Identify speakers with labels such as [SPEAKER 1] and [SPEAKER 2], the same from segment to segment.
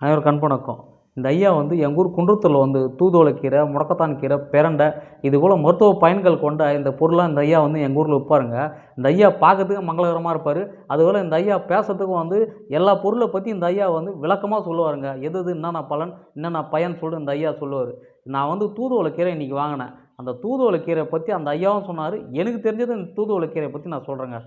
[SPEAKER 1] அனைவரும் கண்பணக்கம் இந்த ஐயா வந்து எங்கள் ஊர் குன்றத்தூரில் வந்து தூதுவளைக்கீரை முடக்கத்தான் கீரை பெரண்டை இது போல் மருத்துவ பயன்கள் கொண்ட இந்த பொருளாக இந்த ஐயா வந்து எங்கள் ஊரில் விற்பாருங்க. இந்த ஐயா பார்க்கறதுக்கு மங்களகரமாக இருப்பார். அதுபோல் இந்த ஐயா பேசுறதுக்கும் வந்து எல்லா பொருளை பற்றி இந்த ஐயா வந்து விளக்கமாக சொல்லுவாருங்க. எது எது என்னென்ன பலன் என்னென்ன பயன் சொல்லிட்டு இந்த ஐயா சொல்லுவார். நான் வந்து தூதுவளை கீரை இன்றைக்கி வாங்கினேன். அந்த தூதுவளைக்கீரை பற்றி அந்த ஐயாவும் சொன்னார். எனக்கு தெரிஞ்சது இந்த தூதுவளை பற்றி நான் சொல்கிறேங்க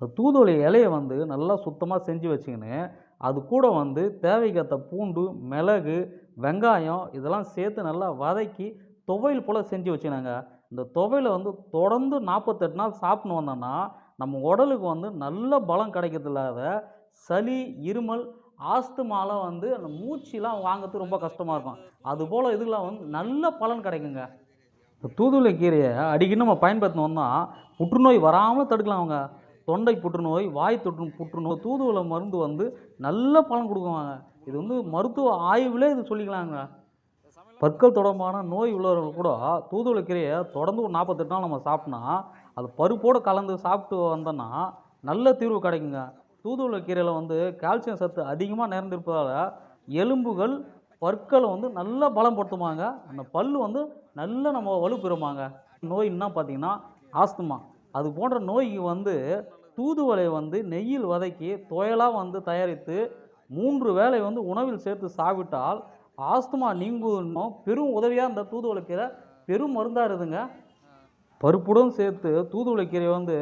[SPEAKER 1] அந்த தூதுவளை இலையை வந்து நல்லா சுத்தமாக செஞ்சு வச்சுக்கின்னு அது கூட வந்து தேவைக்கேற்ற பூண்டு மிளகு வெங்காயம் இதெல்லாம் சேர்த்து நல்லா வதக்கி துவையல் போல் செஞ்சு வச்சுனாங்க இந்த துவையலை வந்து தொடர்ந்து நாற்பத்தெட்டு நாள் சாப்பிட்ணு வந்தோன்னா நம்ம உடலுக்கு வந்து நல்ல பலம் கிடைக்கிறது இல்லாத சளி இருமல் ஆஸ்துமால வந்து அந்த மூச்சிலாம் வாங்கிறது ரொம்ப கஷ்டமாக இருக்கும். அதுபோல் இதுக்கெலாம் வந்து நல்ல பலன் கிடைக்குங்க. இந்த தூதுளை கீரையை அடிக்கடி நம்ம பயன்படுத்தினோம்னா புற்றுநோய் வராமல் தடுக்கலாம் அவங்க. தொண்டை புற்றுநோய் வாய் தொற்று புற்றுநோய் தூதுவளை மருந்து வந்து நல்ல பலன் கொடுக்குவாங்க இது வந்து மருத்துவ ஆய்வில் இது சொல்லிக்கலாங்க. பற்கள் தொடர்பான நோய் உள்ளவர்கள் கூட தூதுவளை கீரையை தொடர்ந்து ஒரு நாற்பத்தெட்டு நாள் நம்ம சாப்பிட்னா அது பருப்போடு கலந்து சாப்பிட்டு வந்தோன்னா நல்ல தீர்வு கிடைக்குங்க. தூதுவளை கீரையில் வந்து கால்சியம் சத்து அதிகமாக நிறைந்திருப்பதால் எலும்புகள் பற்களை வந்து நல்லா பலப்படுத்துமாங்க அந்த பல் வந்து நல்ல நம்ம வலுப்பெறுமாங்க. நோய் என்ன பார்த்தீங்கன்னா ஆஸ்துமா. அது போன்ற நோய்க்கு வந்து தூதுவளை வந்து நெய்யில் வதக்கி துவையலாக வந்து தயாரித்து மூன்று வேளை வந்து உணவில் சேர்த்து சாப்பிட்டால் ஆஸ்துமா நீங்குவதும் பெரும் உதவியாக இந்த தூதுவளை கீரை பெரும் மருந்தாக இருக்குதுங்க. பருப்புடன் சேர்த்து தூதுவளை கீரையை வந்து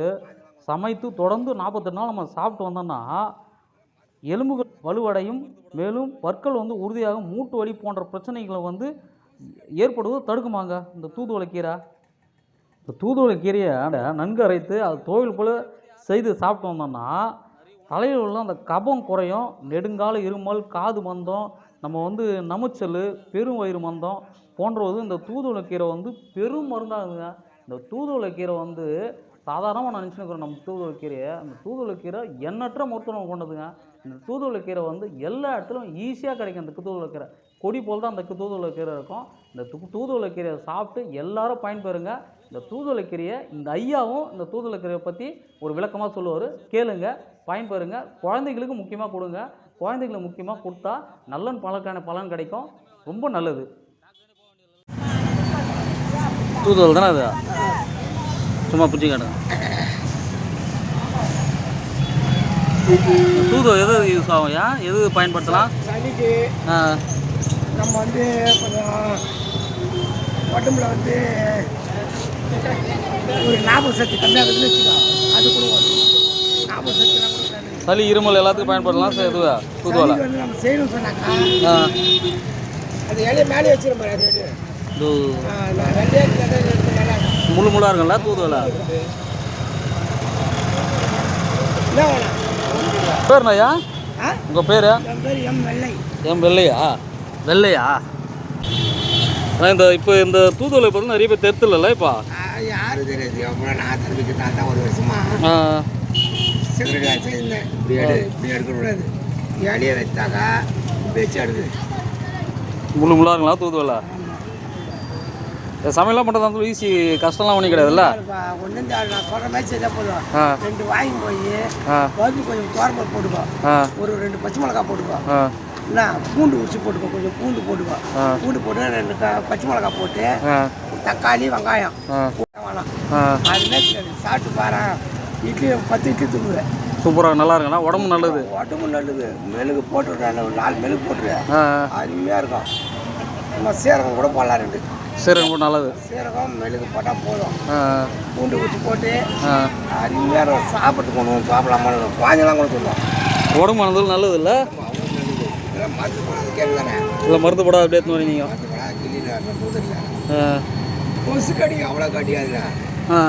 [SPEAKER 1] சமைத்து தொடர்ந்து நாற்பத்தெட்டு நாள் நம்ம சாப்பிட்டு வந்தோம்னா எலும்புகள் வலுவடையும். மேலும் பற்கள் வந்து உறுதியாகும். மூட்டு வலி போன்ற பிரச்சனைகளை வந்து ஏற்படுவது தடுக்குமாங்க இந்த தூதுவளை கீரை. இந்த தூதுவளை கீரையை நன்கு அரைத்து அது தோல் போல் செய்து சாப்பிட்டு வந்தோம்னா தலையில் உள்ள அந்த கபம் குறையும் நெடுங்கால இருமல் காது மந்தம் நம்ம வந்து நமுச்சல் பெரும் வயிறு மந்தம் போன்றவது இந்த தூதுவளை கீரை வந்து பெரும் மருந்தாகுங்க. இந்த தூதுவளை கீரை வந்து சாதாரணமாக நான் நினச்சிருக்கிறோம் நம்ம தூதுவளை கீரையை. அந்த தூதுவளை கீரை எண்ணற்ற மருத்துவம் கொண்டதுங்க. இந்த தூதுவளை கீரை வந்து எல்லா இடத்துலையும் ஈஸியாக கிடைக்கும் இந்த தூதுவளை கீரை. கொடி போல் தான் அந்த தூதுவளை கீரை இருக்கும். இந்த தூதுவளை கீரையை சாப்பிட்டு எல்லாரும் பயன்பெறுங்க. இந்த தூதுவளை கீரையை இந்த ஐயாவும் இந்த தூதுவளை கீரையை பற்றி ஒரு விளக்கமாக சொல்லுவார். கேளுங்க பயன்பெறுங்க குழந்தைகளுக்கு முக்கியமாக கொடுங்க. குழந்தைகளுக்கு முக்கியமாக கொடுத்தா நல்ல பலக்கான பலன் கிடைக்கும். ரொம்ப நல்லது. தூதுவளை தானே அது? சும்மா பிடிச்சி காட்டுங்க. தூதுவளை எது யூஸ் ஆகும்? ஏன்? எது பயன்படுத்தலாம்?
[SPEAKER 2] சளிக்கு நம்ம வந்து கொஞ்சம் உடம்புல வந்து ஒரு ஞாபக சக்தி கம்மியாகுதுன்னு வச்சுக்கோ. அது கூட ஞாபக நல்லது.
[SPEAKER 1] சளி இருமல் எல்லாத்துக்கும் பயன்படுத்தலாம் சரி இதுவா
[SPEAKER 2] சளிக்கு வந்து நம்ம செய்யணும்னு சொன்னாக்கா
[SPEAKER 1] ஆ.
[SPEAKER 2] அது இலைய மேலே அது.
[SPEAKER 1] இது
[SPEAKER 2] மேலே
[SPEAKER 1] முள்ளு முள்ளாக இருக்கும்ல
[SPEAKER 2] வேணும்?
[SPEAKER 1] பேர்
[SPEAKER 2] ஆ?
[SPEAKER 1] உங்கள் பேர்?
[SPEAKER 2] எம் வெள்ளை.
[SPEAKER 1] வெள்ளையா? வெள்ளையா? அதான் இந்த இப்போ இந்த தூதுவளை பற்றி நிறைய பேர் தெரித்துல இப்போ?
[SPEAKER 2] ஆ, யாரு தெரியாது. எவ்வளோ நான் தெரிவிக்க நான் தான் ஒரு வருஷமா
[SPEAKER 1] ஆ.
[SPEAKER 2] சிகரெட் வச்சிருந்தேன் இப்படி எடு இப்படி எடுக்கக்கூடாது இலையை வச்சாக்கா இப்படி வச்சு எடுக்குது
[SPEAKER 1] முள்ளு முள்ளாக இருக்குங்களா தூதுவளை? சமையலாம் பண்ணுறது ஈஸி கஷ்டம்லாம் ஒன்றும் கிடையாதுல்ல?
[SPEAKER 2] ஒன்றும் நான் சொல்கிற மாதிரி செஞ்சால் போதும். ரெண்டு வாங்கி போய் பருப்பு கொஞ்சம் தோரம்பருப்பு போட்டுக்கோ. ஒரு ரெண்டு பச்சை மிளகா போட்டுக்கோ. என்ன பூண்டு உரிச்சு போட்டுக்கோ கொஞ்சம் பூண்டு போட்டுக்கோ. பூண்டு போட்டு ரெண்டு பச்சை மிளகா போட்டு தக்காளி வெங்காயம். வேணாம். அதுமாரி சாப்பிட்டு பாரு. இட்லி பத்து இட்லி தூங்குவேன்
[SPEAKER 1] சூப்பராக நல்லா இருக்குண்ணா? உடம்பு நல்லது.
[SPEAKER 2] உடம்பு நல்லது. மெழுகு போட்டுவிட்றேன் ஒரு நாலு மெழுகு போட்டுருவேன். அருமையாக இருக்கும். நம்ம சீரகம் கூட போடலாம் ரெண்டு.
[SPEAKER 1] சரி ரொம்ப நல்லது.
[SPEAKER 2] சீரகம் மெழுகு போட்டால் போதும். பூண்டு ஊற்றி போட்டு அருமையாக இருக்கும். சாப்பிட்டு வந்து சாப்பிடலாமா குழந்தைலாம் கூட சொல்லுவோம்.
[SPEAKER 1] உடம்பு நல்லது நல்லது இல்லை
[SPEAKER 2] மருந்து போடாது தானே
[SPEAKER 1] இல்லை மருந்து போடாத அப்படியே எடுத்துன்னு வரீங்க
[SPEAKER 2] மருந்து போடாது கிளியில் கொசு கடி அவ்வளோ கடியாதுல
[SPEAKER 1] ஆ.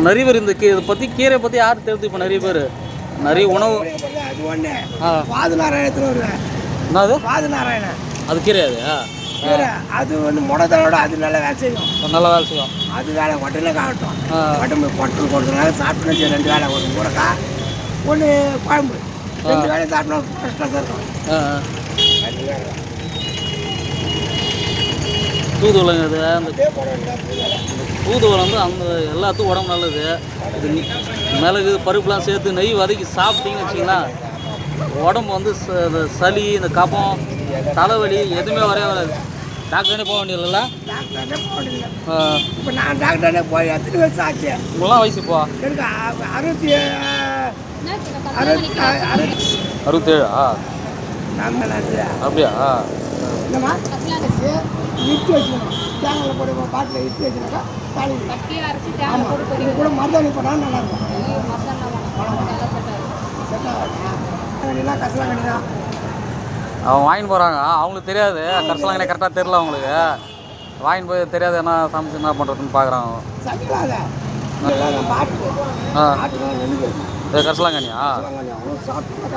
[SPEAKER 1] நிறைய பேர் இந்த இதை பற்றி கீரை பற்றி யார் தெரிஞ்சு இப்போ நிறைய பேர்? நிறைய உணவு.
[SPEAKER 2] அது ஒன்று
[SPEAKER 1] ஆ.
[SPEAKER 2] பாது நாராயணத்தில் வருவேன்
[SPEAKER 1] என்னது
[SPEAKER 2] பாது நாராயணன்
[SPEAKER 1] அது கீரை அது
[SPEAKER 2] அது வந்து முடத்தோட அது நல்ல வேலை செய்யும்.
[SPEAKER 1] நல்ல வேலை செய்யும்.
[SPEAKER 2] அது வேலை உடனே காட்டும் உடம்பு பொட்டல் கொடுத்தனால சாப்பிட்டு ரெண்டு வேலை ஒன்று முடக்கா ஒன்று குழம்பு. ரெண்டு வேலை சாப்பிட்டோம் ஃப்ரெஷ்ஷாக இருக்கும்
[SPEAKER 1] ஆ ஆ.
[SPEAKER 2] ரெண்டு வேலை
[SPEAKER 1] தூதுவளைங்க இது அந்த
[SPEAKER 2] அப்படியே போட வேண்டியது அப்படி வேலை.
[SPEAKER 1] தூதுவளை வந்து அந்த எல்லாத்துக்கும் உடம்பு நல்லது. இது மிளகு பருப்புலாம் சேர்த்து நெய் வதக்கி சாப்பிட்டீங்கன்னு வச்சிங்களேன் உடம்பு வந்து ச- சளி இந்த கபம் தலைவலி எதுவுமே வரவே வராது. டாக்டர்னே போக வேண்டியதில்ல.
[SPEAKER 2] இப்போ நான் டாக்டர்னே போய் எத்தனை வருஷம் ஆச்சு
[SPEAKER 1] உங்களாம் வயசு இப்போ?
[SPEAKER 2] எனக்கு அறுபத்தி
[SPEAKER 1] அறுபத்தேழா அப்படியா?
[SPEAKER 2] என்னம்மா? இட்டு வச்சுக்கணும். தேங்காயில் போட்டு பாட்டில் இட்டு வச்சுனாக்கா காலையில் ஆமாம் இது கூட மருதாணி போனால் நல்லா இருக்கும் கசலாங்கண்ணி தான்
[SPEAKER 1] அவன் வாங்கிட்டு போகிறாங்க அவங்களுக்கு தெரியாது. கரசலாங்கண்ணே கரெக்டாக தெரில அவங்களுக்கு. வாங்கிட்டு போய் தெரியாது என்ன சமைச்சு என்ன பண்ணுறதுன்னு பார்க்குறாங்க ஆ.
[SPEAKER 2] பாட்டுலாம்
[SPEAKER 1] இது கரசலாங்கண்ணியா?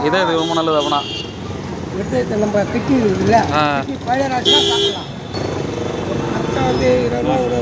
[SPEAKER 1] இதே இது ரொம்ப நல்லது அப்படின்னா
[SPEAKER 2] நம்ம கிட்டி இருக்குல்ல பழைய வந்து இருபது